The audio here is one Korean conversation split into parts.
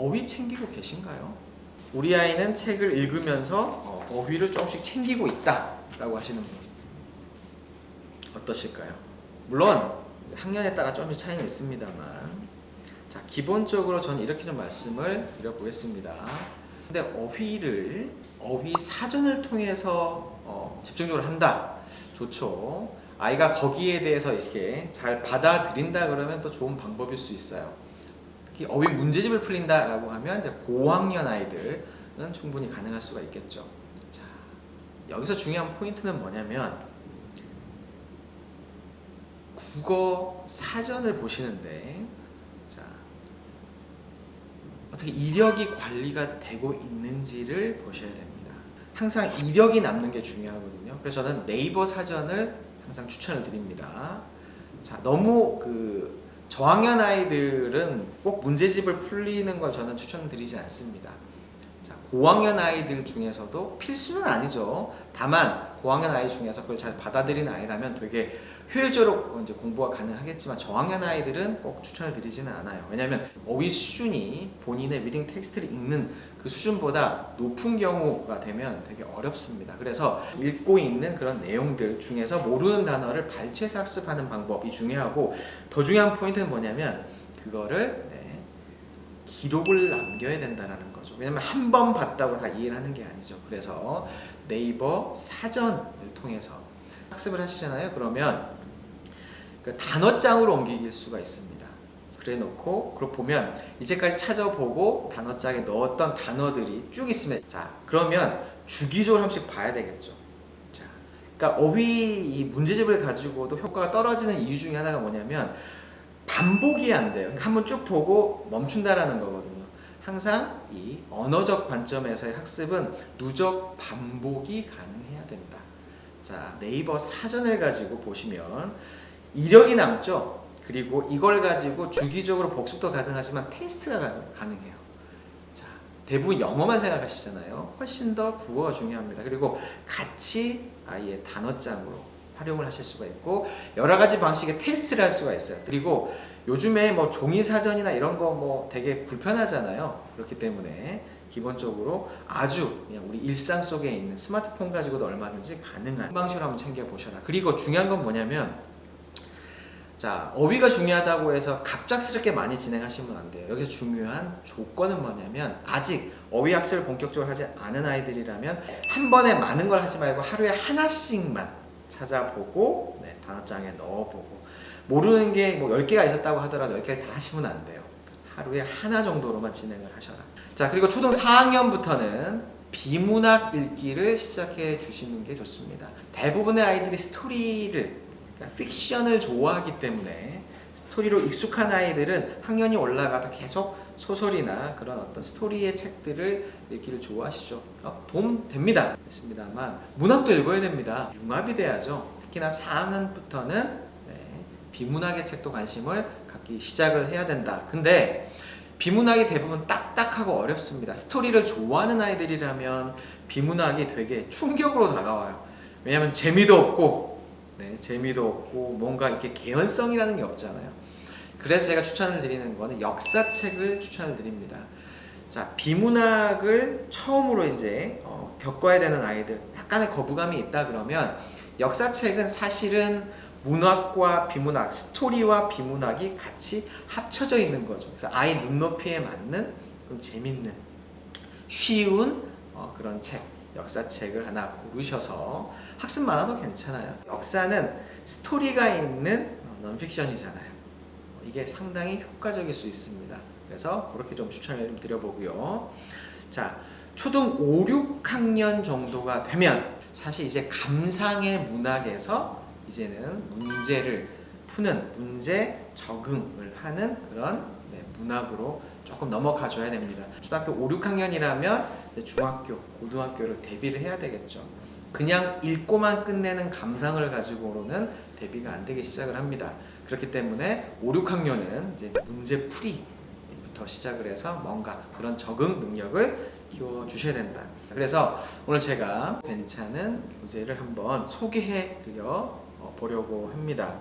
어휘 챙기고 계신가요? 우리 아이는 책을 읽으면서 어, 어휘를 조금씩 챙기고 있다라고 하시는 분 어떠실까요? 물론 학년에 따라 조금씩 차이가 있습니다만 자 기본적으로 저는 이렇게 좀 말씀을 드려보겠습니다. 근데 어휘를 어휘 사전을 통해서 어, 집중적으로 한다 좋죠. 아이가 거기에 대해서 이렇게 잘 받아들인다 그러면 또 좋은 방법일 수 있어요. 특히 어휘 문제집을 풀린다라고 하면 이제 고학년 아이들은 충분히 가능할 수가 있겠죠. 자 여기서 중요한 포인트는 뭐냐면 국어 사전을 보시는데 자 어떻게 이력이 관리가 되고 있는지를 보셔야 됩니다. 항상 이력이 남는 게 중요하거든요. 그래서 저는 네이버 사전을 항상 추천을 드립니다. 자 너무 그 저학년 아이들은 꼭 문제집을 풀리는 걸 저는 추천드리지 않습니다. 자, 고학년 아이들 중에서도 필수는 아니죠. 다만 고학년 아이 중에서 그걸 잘 받아들이는 아이라면 되게 효율적으로 이제 공부가 가능하겠지만 저학년 아이들은 꼭 추천을 드리지는 않아요. 왜냐하면 어휘 수준이 본인의 리딩 텍스트를 읽는 그 수준보다 높은 경우가 되면 되게 어렵습니다. 그래서 읽고 있는 그런 내용들 중에서 모르는 단어를 발췌해서 학습하는 방법이 중요하고 더 중요한 포인트는 뭐냐면 그거를 네, 기록을 남겨야 된다라는 거죠. 왜냐면 한 번 봤다고 다 이해를 하는 게 아니죠. 그래서 네이버 사전을 통해서 학습을 하시잖아요. 그러면 그 단어장으로 옮길 수가 있습니다. 그래 놓고 그걸 보면 이제까지 찾아보고 단어장에 넣었던 단어들이 쭉 있으면 자 그러면 주기적으로 한 번씩 봐야 되겠죠. 자, 그러니까 어휘 이 문제집을 가지고도 효과가 떨어지는 이유 중에 하나가 뭐냐면 반복이 안 돼요. 그러니까 한번 쭉 보고 멈춘다라는 거거든요. 항상 이 언어적 관점에서의 학습은 누적 반복이 가능해야 된다. 자, 네이버 사전을 가지고 보시면 이력이 남죠. 그리고 이걸 가지고 주기적으로 복습도 가능하지만 테스트가 가- 가능해요. 자, 대부분 영어만 생각하시잖아요. 훨씬 더 국어가 중요합니다. 그리고 같이 아이의 단어장으로 활용을 하실 수가 있고 여러 가지 방식의 테스트를 할 수가 있어요. 그리고 요즘에 뭐 종이 사전이나 이런 거 뭐 되게 불편하잖아요. 그렇기 때문에 기본적으로 아주 그냥 우리 일상 속에 있는 스마트폰 가지고도 얼마든지 가능한 방식으로 한번 챙겨 보셔라. 그리고 중요한 건 뭐냐면 자 어휘가 중요하다고 해서 갑작스럽게 많이 진행하시면 안 돼요. 여기서 중요한 조건은 뭐냐면 아직 어휘 학습을 본격적으로 하지 않은 아이들이라면 한 번에 많은 걸 하지 말고 하루에 하나씩만 찾아보고 네, 단어장에 넣어보고 모르는 게 뭐 10개가 있었다고 하더라도 10개를 다 하시면 안 돼요. 하루에 하나 정도로만 진행을 하셔라. 자, 그리고 초등 4학년부터는 비문학 읽기를 시작해 주시는 게 좋습니다. 대부분의 아이들이 스토리를 그러니까 픽션을 좋아하기 때문에 스토리로 익숙한 아이들은 학년이 올라가다 계속 소설이나 그런 어떤 스토리의 책들을 읽기를 좋아하시죠. 어, 도움 됩니다. 있습니다만 문학도 읽어야 됩니다. 융합이 돼야죠. 특히나 4학년부터는 네, 비문학의 책도 관심을 갖기 시작을 해야 된다. 근데 비문학이 대부분 딱딱하고 어렵습니다. 스토리를 좋아하는 아이들이라면 비문학이 되게 충격으로 다가와요. 왜냐하면 재미도 없고, 네, 재미도 없고 뭔가 이렇게 개연성이라는 게 없잖아요. 그래서 제가 추천을 드리는 거는 역사책을 추천을 드립니다. 자, 비문학을 처음으로 이제 어, 겪어야 되는 아이들, 약간의 거부감이 있다 그러면 역사책은 사실은 문학과 비문학, 스토리와 비문학이 같이 합쳐져 있는 거죠. 그래서 아이 눈높이에 맞는 좀 재밌는, 쉬운 어, 그런 책, 역사책을 하나 고르셔서 학습만 하도 괜찮아요. 역사는 스토리가 있는 어, 넌픽션이잖아요. 이게 상당히 효과적일 수 있습니다. 그래서 그렇게 좀 추천을 좀 드려보고요. 자, 초등 5, 6학년 정도가 되면 사실 이제 감상의 문학에서 이제는 문제를 푸는 문제 적응을 하는 그런 네, 문학으로 조금 넘어가 줘야 됩니다. 초등학교 5, 6학년이라면 중학교, 고등학교를 대비를 해야 되겠죠. 그냥 읽고만 끝내는 감상을 가지고는 대비가 안 되기 시작을 합니다. 그렇기 때문에 5, 6학년은 이제 문제 풀이부터 시작을 해서 뭔가 그런 적응 능력을 키워 주셔야 된다. 그래서 오늘 제가 괜찮은 교재를 한번 소개해 드려 어, 보려고 합니다.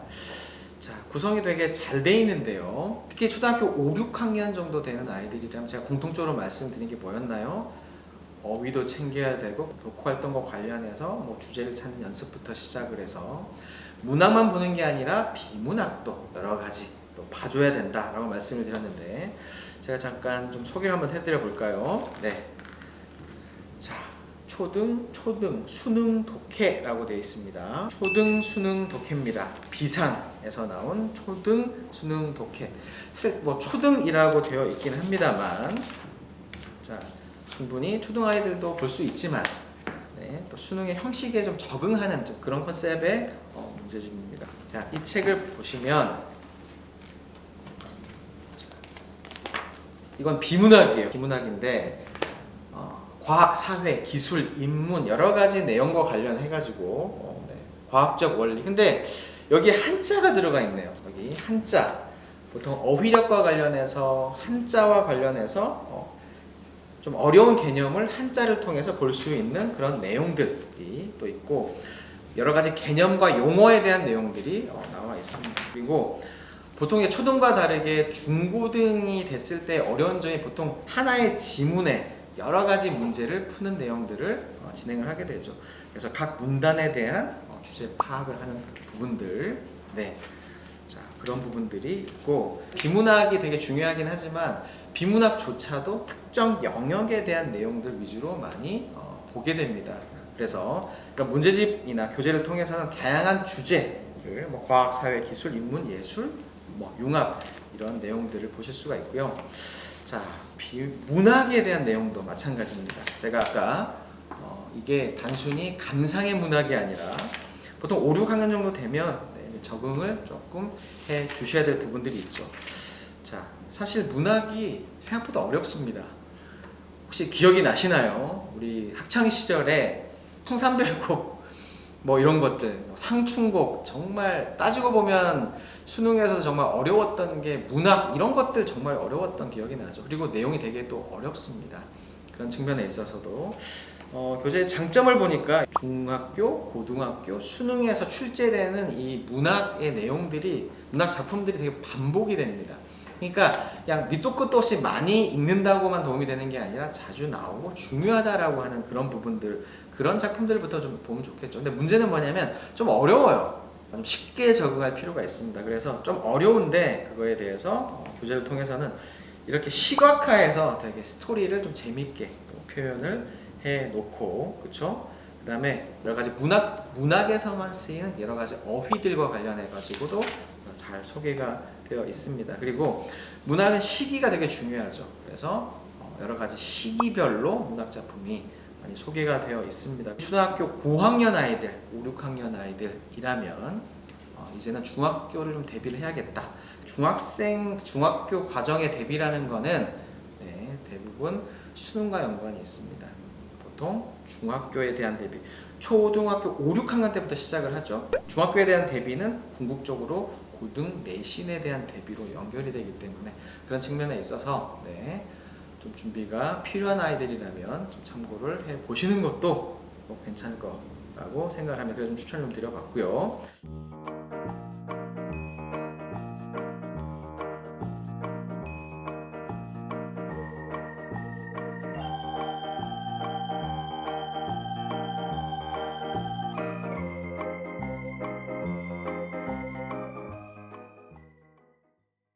자, 구성이 되게 잘 돼 있는데요. 특히 초등학교 5, 6학년 정도 되는 아이들이라면 제가 공통적으로 말씀드린 게 뭐였나요? 어휘도 챙겨야 되고 독후 활동과 관련해서 뭐 주제를 찾는 연습부터 시작을 해서 문학만 보는 게 아니라 비문학도 여러 가지 또 봐줘야 된다라고 말씀을 드렸는데 제가 잠깐 좀 소개를 한번 해드려 볼까요? 네. 자, 초등, 초등, 수능 독해라고 되어 있습니다. 초등 수능 독해입니다. 비상에서 나온 초등 수능 독해. 뭐 초등이라고 되어 있긴 합니다만, 자, 충분히 초등 아이들도 볼 수 있지만, 네, 또 수능의 형식에 좀 적응하는 좀 그런 컨셉의 어, 문제집입니다. 자, 이 책을 보시면 이건 비문학이에요. 비문학인데 어, 과학, 사회, 기술, 인문 여러 가지 내용과 관련해 가지고 어, 네, 과학적 원리. 근데 여기 한자가 들어가 있네요. 여기 한자. 보통 어휘력과 관련해서 한자와 관련해서 어, 좀 어려운 개념을 한자를 통해서 볼 수 있는 그런 내용들이 또 있고 여러 가지 개념과 용어에 대한 내용들이 어, 나와 있습니다. 그리고 보통 초등과 다르게 중고등이 됐을 때 어려운 점이 보통 하나의 지문에 여러 가지 문제를 푸는 내용들을 어, 진행을 하게 되죠. 그래서 각 문단에 대한 어, 주제 파악을 하는 부분들, 네, 자 그런 부분들이 있고 비문학이 되게 중요하긴 하지만 비문학조차도 특정 영역에 대한 내용들 위주로 많이 어, 보게 됩니다. 그래서 이런 문제집이나 교재를 통해서는 다양한 주제를 뭐 과학, 사회, 기술, 인문, 예술, 뭐 융합 이런 내용들을 보실 수가 있고요. 자, 비, 문학에 대한 내용도 마찬가지입니다. 제가 아까 어, 이게 단순히 감상의 문학이 아니라 보통 5, 6학년 정도 되면 네, 적응을 조금 해 주셔야 될 부분들이 있죠. 자, 사실 문학이 생각보다 어렵습니다. 혹시 기억이 나시나요? 우리 학창 시절에 청산별곡 뭐 이런 것들, 뭐 상충곡 정말 따지고 보면 수능에서 정말 어려웠던 게 문학 이런 것들 정말 어려웠던 기억이 나죠. 그리고 내용이 되게 또 어렵습니다. 그런 측면에 있어서도 어, 교재의 장점을 보니까 중학교, 고등학교 수능에서 출제되는 이 문학의 내용들이 문학 작품들이 되게 반복이 됩니다. 그러니까 그냥 밑도 끝도 없이 많이 읽는다고만 도움이 되는 게 아니라 자주 나오고 중요하다라고 하는 그런 부분들 그런 작품들부터 좀 보면 좋겠죠. 근데 문제는 뭐냐면 좀 어려워요. 좀 쉽게 적응할 필요가 있습니다. 그래서 좀 어려운데 그거에 대해서 어, 교재를 통해서는 이렇게 시각화해서 되게 스토리를 좀 재밌게 또 표현을 해 놓고 그렇죠? 그다음에 여러 가지 문학 문학에서만 쓰이는 여러 가지 어휘들과 관련해 가지고도 잘 소개가 되어 있습니다. 그리고 문학은 시기가 되게 중요하죠. 그래서 어, 여러 가지 시기별로 문학 작품이 많이 소개가 되어 있습니다. 초등학교 고학년 아이들, 5, 6학년 아이들이라면 어, 이제는 중학교를 좀 대비를 해야겠다. 중학생 중학교 과정의 대비라는 거는 네, 대부분 수능과 연관이 있습니다. 보통 중학교에 대한 대비, 초등학교 5, 6학년 때부터 시작을 하죠. 중학교에 대한 대비는 궁극적으로 고등 내신에 대한 대비로 연결이 되기 때문에 그런 측면에 있어서 네, 좀 준비가 필요한 아이들이라면 좀 참고를 해 보시는 것도 뭐 괜찮을 거라고 생각을 하면 그래서 좀 추천을 좀 드려봤고요.